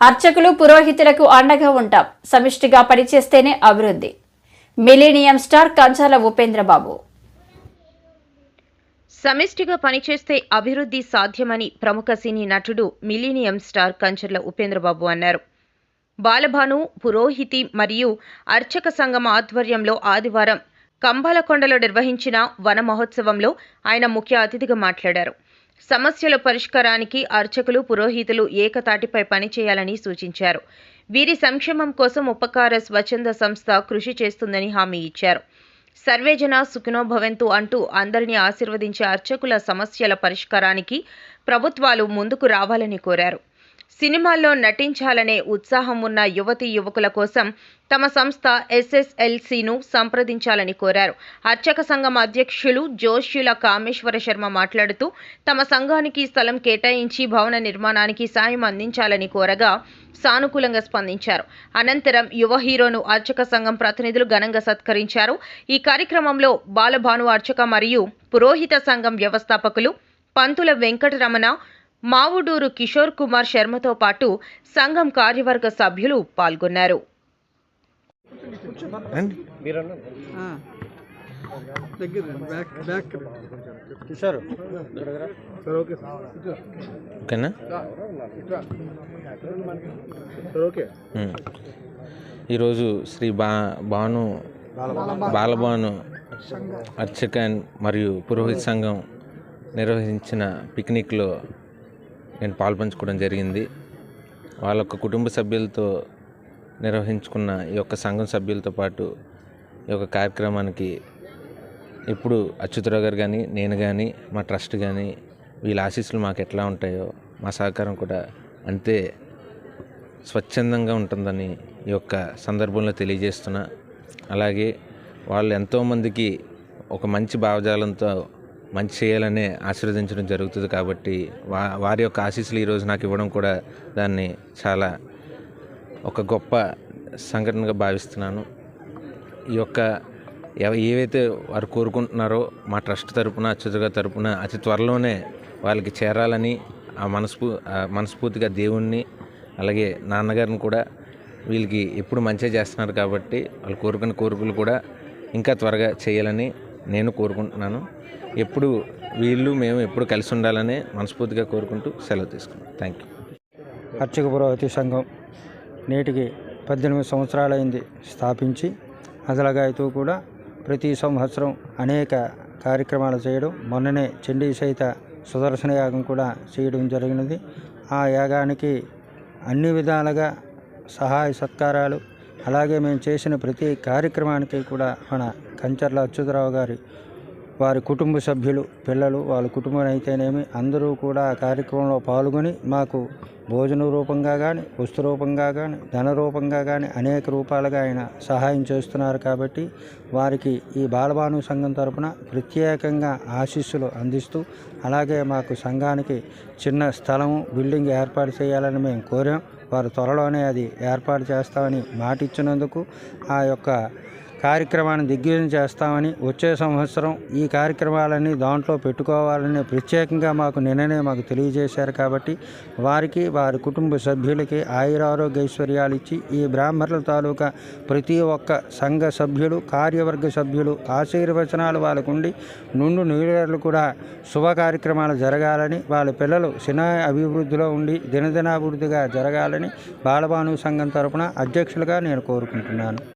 అర్చకులు పురోహితులకు అండగా ఉంటాం. సమిష్టిగా పనిచేస్తేనే అభివృద్ధి. Millennium star Kanchala Upendrababu. సమిష్టిగా పనిచేస్తే అభివృద్ధి సాధ్యమని ప్రముఖ సినీ నటుడు మిలీనియం స్టార్ కంచర్ల ఉపేంద్రబాబు అన్నారు. బాలభాను పురోహితి మరియు అర్చక సంఘం ఆధ్వర్యంలో ఆదివారం కంబాలకొండలో నిర్వహించిన వన మహోత్సవంలో ఆయన ముఖ్య అతిథిగా మాట్లాడారు. సమస్యల పరిష్కారానికి అర్చకులు పురోహితులు ఏకతాటిపై పనిచేయాలని సూచించారు. వీరి సంక్షేమం కోసం ఉపకార స్వచ్ఛంద సంస్థ కృషి చేస్తుందని హామీ ఇచ్చారు. సర్వేజన సుఖినో భవంతు అంటూ అందరినీ ఆశీర్వదించే అర్చకుల సమస్యల పరిష్కారానికి ప్రభుత్వాలు ముందుకు రావాలని కోరారు. సినిమాల్లో నటించాలనే ఉత్సాహం ఉన్న యువతీ యువకుల కోసం తమ సంస్థ ఎస్ఎస్ఎల్సీను సంప్రదించాలని కోరారు. అర్చక సంఘం అధ్యక్షులు జోష్యుల కామేశ్వర శర్మ మాట్లాడుతూ తమ సంఘానికి స్థలం కేటాయించి భవన నిర్మాణానికి సాయం అందించాలని కోరగా సానుకూలంగా స్పందించారు. అనంతరం యువ హీరోను అర్చక సంఘం ప్రతినిధులు ఘనంగా సత్కరించారు. ఈ కార్యక్రమంలో బాలభాను అర్చక మరియు పురోహిత సంఘం వ్యవస్థాపకులు పంతుల వెంకటరమణ మావుడూరు కిషోర్ కుమార్ శర్మతో పాటు సంఘం కార్యవర్గ సభ్యులు పాల్గొన్నారు. రండి ఆ. దగ్గర back back. Sir sir okay ఓకేనా? Sir okay. ఉమ్. ఈరోజు శ్రీ బా భాను బాలభాను అర్చక మరియు పురోహిత సంఘం నిర్వహించిన పిక్నిక్లో నేను పాల్పంచుకోవడం జరిగింది. వాళ్ళ యొక్క కుటుంబ సభ్యులతో నిర్వహించుకున్న ఈ యొక్క సంఘం సభ్యులతో పాటు ఈ యొక్క కార్యక్రమానికి ఇప్పుడు అచ్యుతరావు గారు కానీ నేను కానీ మా ట్రస్ట్ కానీ వీళ్ళ ఆశీస్సులు మాకు ఎట్లా ఉంటాయో మా సహకారం కూడా అంతే స్వచ్ఛందంగా ఉంటుందని ఈ యొక్క సందర్భంలో తెలియజేస్తున్నా. అలాగే వాళ్ళు ఎంతోమందికి ఒక మంచి భావజాలంతో మంచి చేయాలనే ఆశీర్వదించడం జరుగుతుంది కాబట్టి వా వారి యొక్క ఆశీస్సులు ఈరోజు నాకు ఇవ్వడం కూడా దాన్ని చాలా ఒక గొప్ప సంఘటనగా భావిస్తున్నాను. ఈ యొక్క ఏవైతే వారు కోరుకుంటున్నారో మా ట్రస్ట్ తరపున అచ్యుతగా తరపున అతి త్వరలోనే వాళ్ళకి చేరాలని ఆ మనస్ఫూ ఆ మనస్ఫూర్తిగా దేవుణ్ణి అలాగే నాన్నగారిని కూడా వీళ్ళకి ఎప్పుడు మంచిగా చేస్తున్నారు కాబట్టి వాళ్ళు కోరుకున్న కోరికలు కూడా ఇంకా త్వరగా చేయాలని నేను కోరుకుంటున్నాను. ఎప్పుడు వీళ్ళు మేము ఎప్పుడు కలిసి ఉండాలని మనస్ఫూర్తిగా కోరుకుంటూ సెలవు తీసుకున్నాను. థ్యాంక్ యూ అర్చక పురోహిత సంఘం నేటికి పద్దెనిమిది సంవత్సరాలైంది స్థాపించి అదలగాయతూ కూడా ప్రతి సంవత్సరం అనేక కార్యక్రమాలు చేయడం మొన్ననే చండీ సహిత సుదర్శన యాగం కూడా చేయడం జరిగినది. ఆ యాగానికి అన్ని విధాలుగా సహాయ సత్కారాలు అలాగే మేము చేసిన ప్రతి కార్యక్రమానికి కూడా మన కంచర్ల అచ్యుతరావు గారి వారి కుటుంబ సభ్యులు పిల్లలు వాళ్ళ కుటుంబం అయితేనేమి అందరూ కూడా ఆ కార్యక్రమంలో పాల్గొని మాకు భోజన రూపంగా కానీ వస్తు రూపంగా కానీ ధన రూపంగా కానీ అనేక రూపాలుగా ఆయన సహాయం చేస్తున్నారు కాబట్టి వారికి ఈ బాలభాను సంఘం తరపున ప్రత్యేకంగా ఆశీస్సులు అందిస్తూ అలాగే మాకు సంఘానికి చిన్న స్థలము బిల్డింగ్ ఏర్పాటు చేయాలని మేము కోరాం. వారు త్వరలోనే అది ఏర్పాటు చేస్తామని మాట ఇచ్చినందుకు ఆ యొక్క కార్యక్రమాన్ని దిగ్విజయం చేస్తామని వచ్చే సంవత్సరం ఈ కార్యక్రమాలన్నీ దాంట్లో పెట్టుకోవాలని ప్రత్యేకంగా మాకు నిన్ననే మాకు తెలియజేశారు కాబట్టి వారికి వారి కుటుంబ సభ్యులకి ఆయురారోగ్య ఐశ్వర్యాలు ఇచ్చి ఈ బ్రాహ్మణుల తాలూకా ప్రతి ఒక్క సంఘ సభ్యులు కార్యవర్గ సభ్యులు ఆశీర్వచనాలు వాళ్ళకు ఉండి నుండు నీళ్ళు కూడా శుభ కార్యక్రమాలు జరగాలని వాళ్ళ పిల్లలు సినా అభివృద్ధిలో ఉండి దినదినాభివృద్ధిగా జరగాలని బాలభాను సంఘం తరపున అధ్యక్షులుగా నేను కోరుకుంటున్నాను.